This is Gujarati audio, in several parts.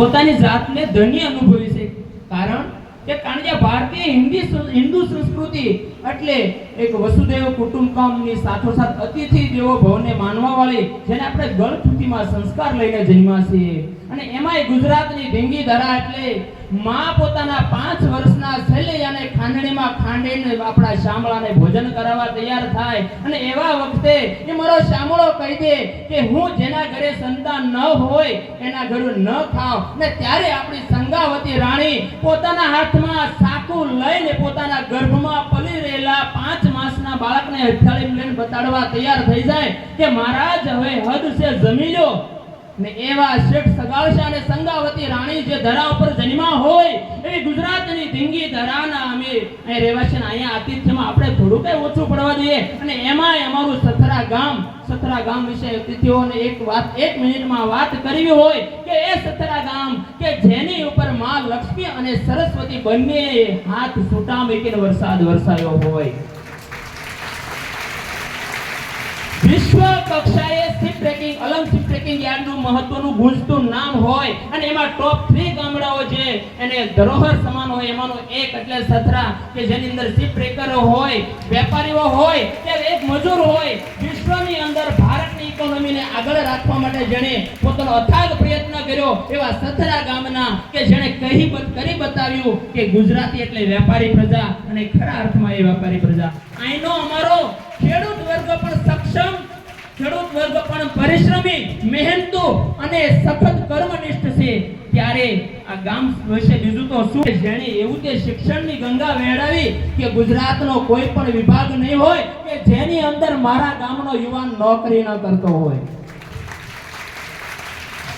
પોતાની જાતને ધન્ય અનુભવી છે. કારણ કે કારણ કે ભારતીય હિન્દી હિન્દુ સંસ્કૃતિ એટલે એક વસુદેવ કુટુંબકમની સાથોસાથ અતિથિ દેવો ભવને માનવા વાળી, જેને આપણે ગળથુથીમાં સંસ્કાર લઈને જન્મ્યા છીએ. અને એમાંય ગુજરાતની ઢીંગી ધરા એટલે માં પોતાના પાંચ વર્ષના શૈલૈયાને ખાંડણીમાં ખાંડીને આપણા શામળાને ભોજન કરાવવા તૈયાર થાય. અને એવા વખતે એ મારો શામળો કહી દે કે હું જેના ઘરે સંતાન ન હોય, એના ઘરે ન ખાવ. ને ત્યારે આપણી સંગાવતી રાણી પોતાના હાથમાં સાકુ લઈને પોતાના ગર્ભમાં પલી રહેલા પાંચ માસના બાળકને હથિયાળી લઈને બતાડવા તૈયાર થઈ જાય કે, મહારાજ, હવે હદ છે, જમી લો ને એવા શેઠ સગાવશા સંગાવતી રાણી જે ધરા ઉપર જન્મા હોય એવી ગુજરાતની ધીંગી ધરાના અમે અહીં રહેવાસી અને અહીંયા આતિથ્યમાં આપણે થોડું કઈ ઓછું પડવા દઈએ. અને એમાંય અમારું સથરા ગામ સથરા ગામ વિશે અતિથિઓને એક વાત, એક મિનિટમાં વાત કરવી હોય કે એ સથરા ગામ કે જેની ઉપરમાં લક્ષ્મી અને સરસ્વતી બંને હાથ છૂટા મૂકીને વરસાદ વરસાયો હોય. વિશ્વ કક્ષાએ શિપ બ્રેકિંગ અલંગ શિપ યાર્ડનું મહત્વનું ગુંજતું નામ હોય અને એમાં ટોપ થ્રી ગામડાઓ છે. એને ધરોહર સમાન હોય એમાંનો એક એટલે સથરા, કે જેની અંદર શીપ ટ્રેકરો હોય, વેપારીઓ હોય, કે એક મજૂર હોય, વિશ્વની અંદર ભારતની ઇકોનોમીને આગળ રાખવા માટે જેણે પોતાનો અથાગ પ્રયત્ન કર્યો એવા સથરા ગામના, કે જેણે કહી કરી બતાવ્યું કે ગુજરાતી એટલે વેપારી પ્રજા અને ખરા અર્થમાં એ વેપારી પ્રજા. અહીંનો અમારો ખેડૂત વર્ગ પણ સક્ષમ ખેડૂત વર્ગ પણ પરિશ્રમી, મહેનતુ અને સખત કર્મનિષ્ઠ છે. ત્યારે આ ગામ વિશે બીજું તો શું જેણે એવું તે શિક્ષણની ગંગા વહેડાવી કે ગુજરાતનો કોઈ પણ વિભાગ નહીં હોય કે જેની અંદર મારા ગામનો યુવાન નોકરી ન કરતો હોય.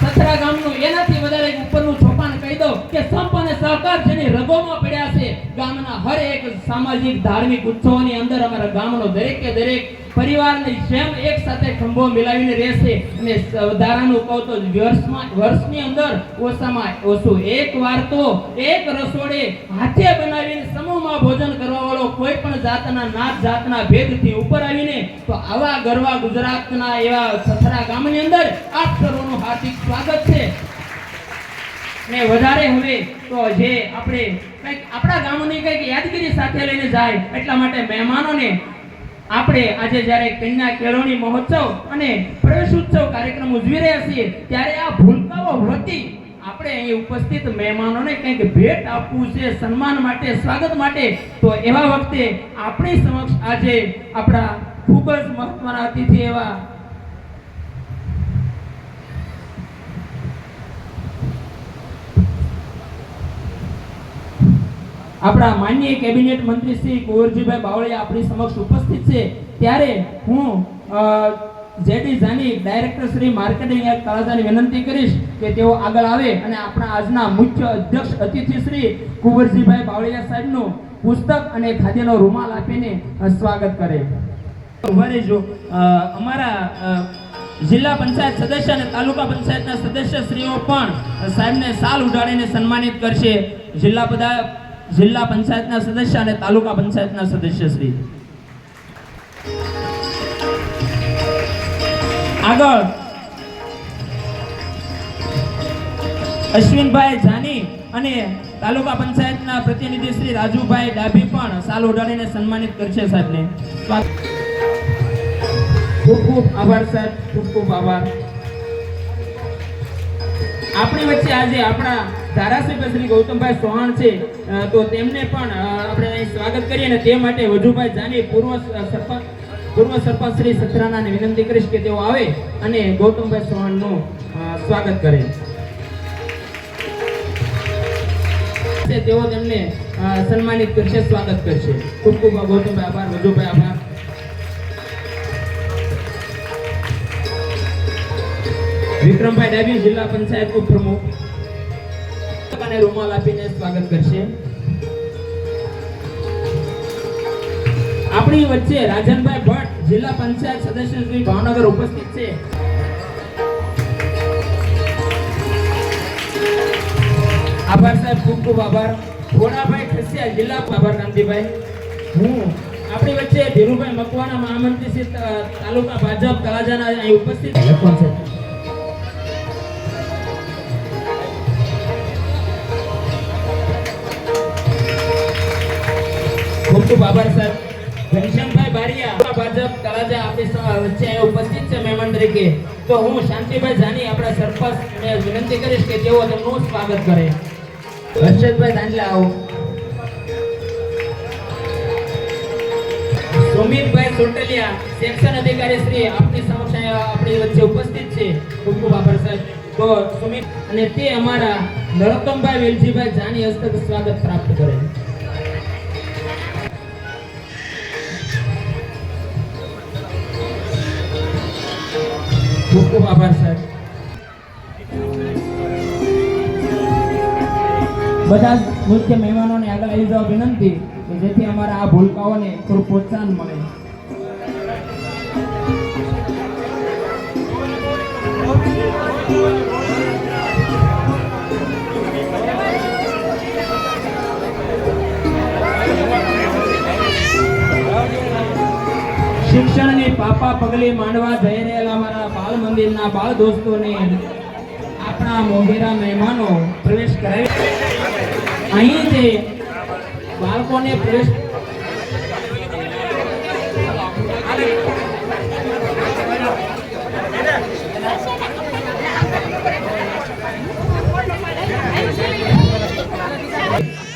સતરા ગામનું એનાથી વધારે ઉપરનું છોપાન કહી દો કે સંપ અને સહકાર જેની રગોમાં પડ્યા છે, ગામના હર એક સામાજિક, ધાર્મિક ઉત્સવોની અંદર અમારા ગામનો દરેકે દરેક પરિવારની જેમ એક સાથે ખંભો મિલાવીને રહેશે અને વધારાનું કહું તો વર્ષમાં, વર્ષની અંદર ઓછામાં ઓછું એક વાર તો એક રસોડે હાથે બનાવીને સમૂહમાં ભોજન કરવા વાળો કોઈ પણ જાતના નાત જાતના ભેદથી ઉપર આવીને તો આવા ગરવા ગુજરાતના એવા સથરા ગામની અંદર આપ સર્વનું હાર્દિક સ્વાગત છે. ને વધારે હવે તો જે આપણે કંઈક આપણા ગામની કંઈક યાદગીરી સાથે લઈને જાય એટલા માટે મહેમાનોને આપણે આજે જ્યારે કન્યા કેળવણી મહોત્સવ અને પ્રવેશ ઉત્સવ કાર્યક્રમ ઉજવી રહ્યા છીએ, ત્યારે આ ભૂલકાઓ વતી આપણે અહીં ઉપસ્થિત મહેમાનોને કંઈક ભેટ આપવું છે, સન્માન માટે, સ્વાગત માટે. તો એવા વખતે આપણી સમક્ષ આજે આપણા ખૂબ જ મહત્વના અતિથિ એવા આપણા માનનીય કેબિનેટ મંત્રી શ્રી કુંવરજીભાઈ બાવળિયા આપણી સમક્ષ ઉપસ્થિત છે. ત્યારે હું JD Jani director Shri marketing and તળાજાની વિનંતી કરીશ કે તેઓ આગળ આવે અને આપણા આજના મુખ્ય અધ્યક્ષ અતિથિ શ્રી કુંવરજીભાઈ બાવળિયા સાહેબનું પુસ્તક અને ખાદ્યનો રૂમાલ આપીને સ્વાગત કરે. ઊભા રહેજો અમારા જિલ્લા પંચાયત સદસ્ય અને તાલુકા પંચાયતના સદસ્યશ્રીઓ પણ સાહેબને સાલ ઉડાડીને સન્માનિત કરશે. જિલ્લા બધા જિલ્લા પંચાયતના સદસ્ય અને તાલુકા પંચાયતના સદસ્યશ્રી આગળ. અશ્વિનભાઈ જાની અને તાલુકા પંચાયતના પ્રતિનિધિ શ્રી રાજુભાઈ ડાભી પણ સાલ ઉડાડીને સન્માનિત કરશે સાહેબને. ખૂબ ખૂબ આભાર સાહેબ, ખૂબ ખૂબ આભાર. આપણી વચ્ચે આજે આપણા ધારાસભ્ય શ્રી ગૌતમભાઈ ચૌહાણ છે. તો તેમને પણ આપણે અહીં સ્વાગત કરીએ અને તે માટે વજુભાઈ જાની, પૂર્વ સરપંચ પૂર્વ સરપંચ શ્રી સત્રાનાને વિનંતી કરીશ કે તેઓ આવે અને ગૌતમભાઈ ચૌહાણનું સ્વાગત કરે. તેઓ તેમને સન્માનિત કરશે, સ્વાગત કરશે. ખૂબ ખૂબ ગૌતમભાઈ આભાર, વજુભાઈ આભાર. વિક્રમભાઈ ડાબી જિલ્લા પંચાયત ઉપપ્રમુખ. અને રૂમાલ આપીને સ્વાગત કરશે. આપણી વચ્ચે રાજનભાઈ ભટ્ટ જિલ્લા પંચાયત સદસ્ય શ્રી ભાવનગર ઉપસ્થિત છે. આભાર સાહેબ, ખૂબ ખૂબ આભાર. ઘોડાભાઈ ખસિયા જિલ્લા આભાર કાંતિભાઈ હું આપણી વચ્ચે ધીરુભાઈ મકવાના મહામંત્રી શ્રી તાલુકા ભાજપ, તળાજાના અહીં ઉપસ્થિત. છે ખૂબ આભાર સર ઘનશ્યામભાઈ બારિયા, ભાજપ, તળાજા આપણી વચ્ચે ઉપસ્થિત છે મહેમાન તરીકે. તો હું શાંતિભાઈ જાની આપણા સરપંચને વિનંતી કરીશ કે તેઓ તેમનું સ્વાગત કરે. હર્ષદભાઈ દાંડલા આવો. સુમિતભાઈ સોટલિયા, સેક્શન અધિકારી શ્રી આપની સમક્ષ આપણી વચ્ચે ઉપસ્થિત છે. ખૂબ ખૂબ આભાર સાહેબ. તો સુમિત અને તે અમારા નરોત્તમભાઈ વેલજીભાઈ જાની હસ્તક સ્વાગત પ્રાપ્ત કરે. ખૂબ ખૂબ આભાર, સાહેબ. બધા જ મુખ્ય મહેમાનોને આગળ આવી જવા વિનંતી કે જેથી અમારા આ ભૂલકાઓને થોડું પ્રોત્સાહન મળે. શિક્ષણની પાપા પગલે માંડવા જઈ રહેલા મારા બાલ મંદિરના બાળ દોસ્તોને આપણા મોંઘેરા મહેમાનો પ્રવેશ કરાવી. અહીં તે બાળકોને પ્રવેશ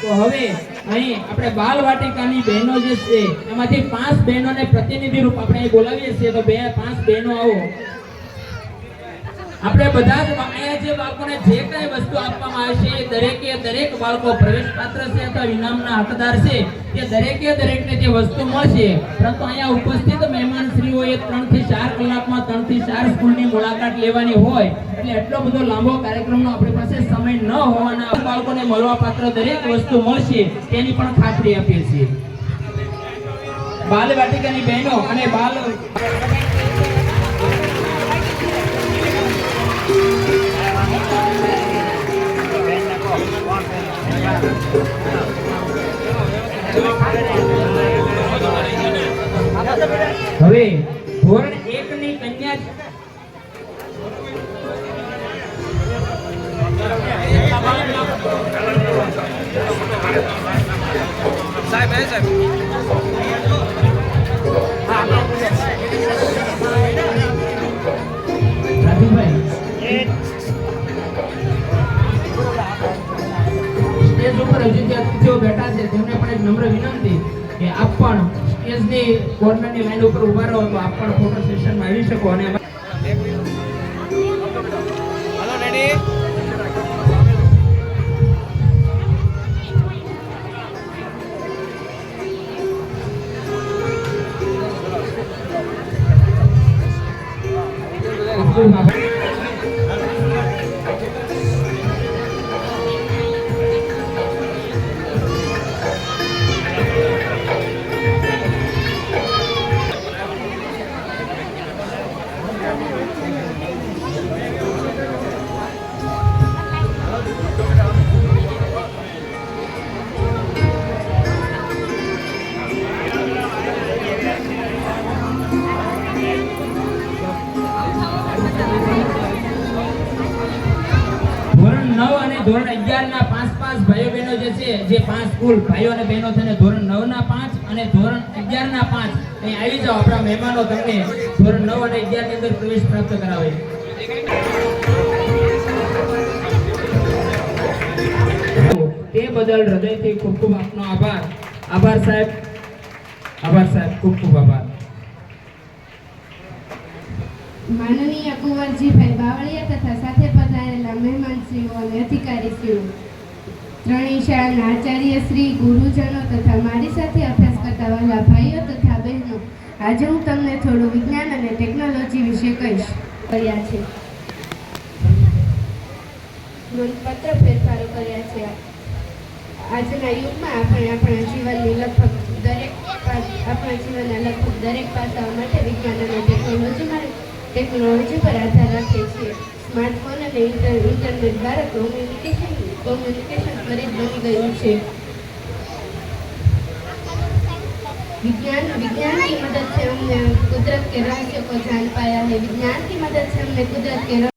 તો હવે અહીં આપણે બાલ વાટિકાની બહેનો જે છે, એમાંથી પાંચ બહેનોને પ્રતિનિધિ રૂપ આપણે બોલાવીએ છીએ. તો બે પાંચ બહેનો આવો. આપણે બધા જ અહીંયા જે બાળકોને જે કઈ વસ્તુ આપવામાં આવે છે, એ દરેકે દરેક બાળકો પ્રવેશ પાત્ર છે અથવા ઇનામના હકદાર છે, એ દરેકે દરેકને જે વસ્તુ મળશે, પરંતુ અહીંયા ઉપસ્થિત મહેમાન શ્રીઓએ ત્રણથી ચાર કલાકમાં ત્રણથી ચાર સ્કૂલની મુલાકાત લેવાની હોય, એટલે એટલો બધો લાંબો કાર્યક્રમનો આપણી પાસે સમય ન હોવાના બાળકોને મળવા પાત્ર દરેક વસ્તુ મળશે, તેની પણ ખાતરી આપીએ છીએ. બાલ વાટિકાની બહેનો અને બાલ સાહેબ હે સાહેબ. સ્ટેજ ઉપર હજી બેઠા છે તેમને પણ એક નમ્ર વિનંતી કે આપ સ્ટેજની કોર્નરની લાઈન ઊભા રહો તો આપ પણ ફોટો સેશનમાં આવી શકો અને હેલો રેડી ખૂબ ધોરણ અગિયાર ના પાંચ પાંચ ભાઈઓ બહેનો જે છે, જે પાંચ કુલ ભાઈઓ અને બહેનો છે ધોરણ નવ ના પાંચ અને ધોરણ અગિયાર ના પાંચ. અહીં આવી જાઓ, આપણા મહેમાનો તમને ધોરણ નવ અને અગિયારની અંદર પ્રવેશ પ્રાપ્ત કરાવે. તે બદલ હૃદયથી ખૂબ ખૂબ આપનો આભાર. આભાર સાહેબ. આભાર સાહેબ, ખૂબ ખૂબ આભાર. માનનીય કુંવરજીભાઈ બાવળિયા તથા સાથે પધારેલા મહેમાનશ્રીઓ અને અધિકારીશ્રીઓ. ત્રણેય શાળાના આચાર્ય શ્રી, ગુરુજનો તથા મારી સાથે અભ્યાસ કરતા વાલા ભાઈઓ તથા બહેનો, આજે હું તમને થોડું વિજ્ઞાન અને ટેકનોલોજી વિશે કહીશ. કર્યા છે. નોંધપાત્ર ફેરફારો કર્યા છે. આજના યુગમાં આપણે આપણા જીવનની લગભગ દરેક આપણા જીવનના લગભગ દરેક પાસાઓ માટે વિજ્ઞાન અને ટેકનોલોજી ટેકનોલોજી પર આધાર રાખીએ છીએ સ્માર્ટફોન અને ઇન્ટર ઇન્ટરનેટ દ્વારા કોમ્યુનિકેશન કોમ્યુનિકેશન ત્વરિત બની ગયું છે विज्ञान विज्ञान की मदद से हमने कुदरत के रहस्य को जान पाया है विज्ञान की मदद से हमने कुदरत के रहस्य